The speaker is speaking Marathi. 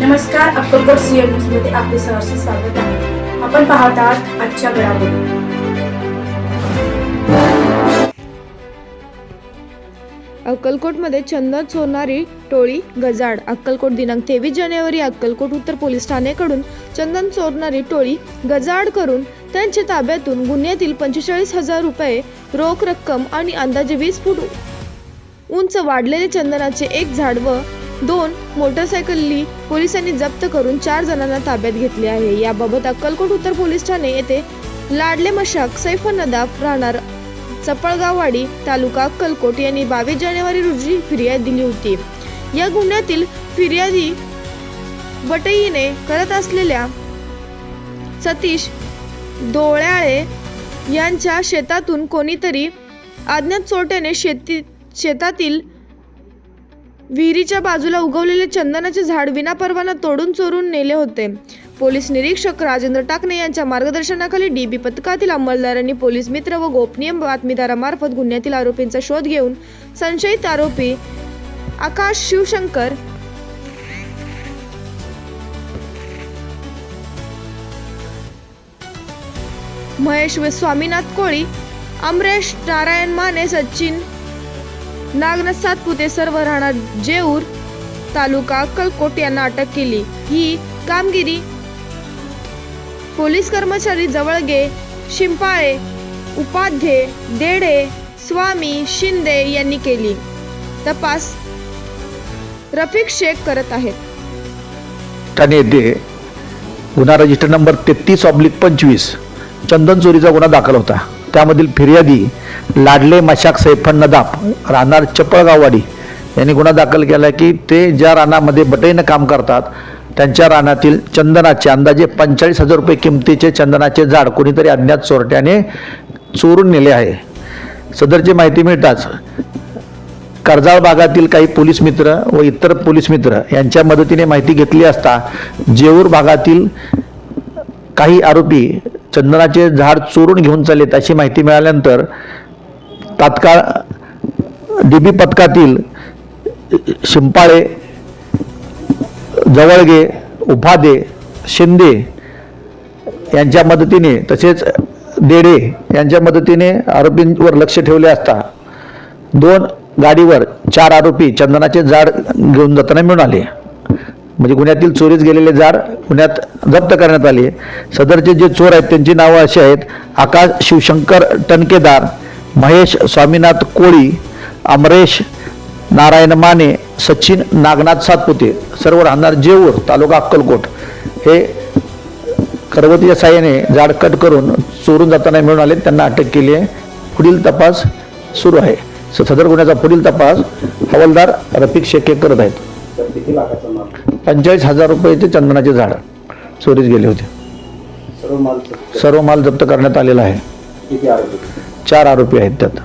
नमस्कार अक्कलकोट सीएम न्यूजमध्ये आपले सहर्ष स्वागत आहे. आपण पाहत आहात आजच्या घडामोडी. अक्कलकोटमध्ये चंदन चोरणारी टोळी गजाड. अक्कलकोट दिनांक तेवीस जानेवारी अक्कलकोट उत्तर पोलीस ठाण्याकडून चंदन चोरणारी टोळी गजाड करून त्यांच्या ताब्यातून गुन्ह्यातील पंचेचाळीस हजार रुपये रोख रक्कम आणि अंदाजे वीस फूट उंच वाढलेले चंदनाचे एक झाड व दोन मोटरसायकली पोलिसांनी जप्त करून चार जणांना ताब्यात घेतले आहे. याबाबत अक्कलकोट उत्तर पोलीस ठाणे येथे लाडले मशाक सैफ नदाफ राहणार चपळगाववाडी तालुका अक्कलकोट यांनी बावीस जानेवारी रोजी फिर्याद दिली होती. या गुन्ह्यातील फिर्यादी बटईने करत असलेल्या सतीश डोळ्याळे यांच्या शेतातून कोणीतरी अज्ञात चोरट्याने शेती शेतातील विहिरीच्या बाजूला उगवलेले चंदनाचे झाड विनापरवाना तोडून चोरून नेले होते. पोलीस निरीक्षक राजेंद्र टाकणे यांच्या मार्गदर्शनाखाली डीबी पथकातील अंमलदारांनी पोलीस मित्र व गोपनीय बातमीदारामार्फत गुन्ह्यातील आरोपींचा शोध घेऊन संशयित आरोपी आकाश शिवशंकर महेश व स्वामीनाथ कोळी अमरेश नारायण माने सचिन नागनाथ सातपुते सर्व राहणार जेऊर तालुका अक्कलकोट यांना अटक केली. ही कामगिरी पोलीस कर्मचारी जवळगे शिंपाळे उपाध्ये देडे स्वामी शिंदे यांनी केली. तपास रफिक शेख करत आहेत. ठाणे येथे गुन्हा रजिस्टर नंबर तेहतीस ऑब्लिक पंचवीस चंदन चोरीचा गुन्हा दाखल होता. त्यामधील फिर्यादी लाडले मशाक सैफन नदाफ राहणार चपळगाववाडी. यांनी गुन्हा दाखल केला की ते ज्या रानामध्ये बटईनं काम करतात त्यांच्या रानातील चंदनाचे अंदाजे पंचेचाळीस हजार रुपये किमतीचे चंदनाचे झाड कोणीतरी अज्ञात चोरट्याने चोरून नेले आहे. सदरची माहिती मिळताच कर्जाळ भागातील काही पोलीस मित्र व इतर पोलीस मित्र यांच्या मदतीने माहिती घेतली असता जेऊर भागातील काही आरोपी चंदनाचे झाड चोरून घेऊन चाललेत अशी माहिती मिळाल्यानंतर तात्काळ डीबी पथकातील शिंपाळे जवळगे उपादे शिंदे यांच्या मदतीने तसेच देडे यांच्या मदतीने आरोपींवर लक्ष ठेवले असता दोन गाडीवर चार आरोपी चंदनाचे झाड घेऊन जाताना मिळून आले. म्हणजे गुन्ह्यातील चोरीस गेलेले जार गुन्ह्यात जप्त करण्यात आले सदरचे जे चोर आहेत त्यांची नावं अशी आहेत आकाश शिवशंकर टणकेदार महेश स्वामीनाथ कोळी अमरेश नारायण माने सचिन नागनाथ सातपुते सर्व राहणार जेऊर तालुका अक्कलकोट. हे करवतीच्या साह्याने झाड कट करून चोरून जाताना मिळून आले त्यांना अटक केली आहे. पुढील तपास सुरू आहे. स- सदर गुन्ह्याचा पुढील तपास हवालदार रफिक शेखे करत आहेत. पंचेचाळीस हजार रुपयाचे चंदनाचे झाड. चोरीस गेले होते. सर्व माल सर्व माल जप्त करण्यात आलेला आहे. चार आरोपी आहेत त्यात.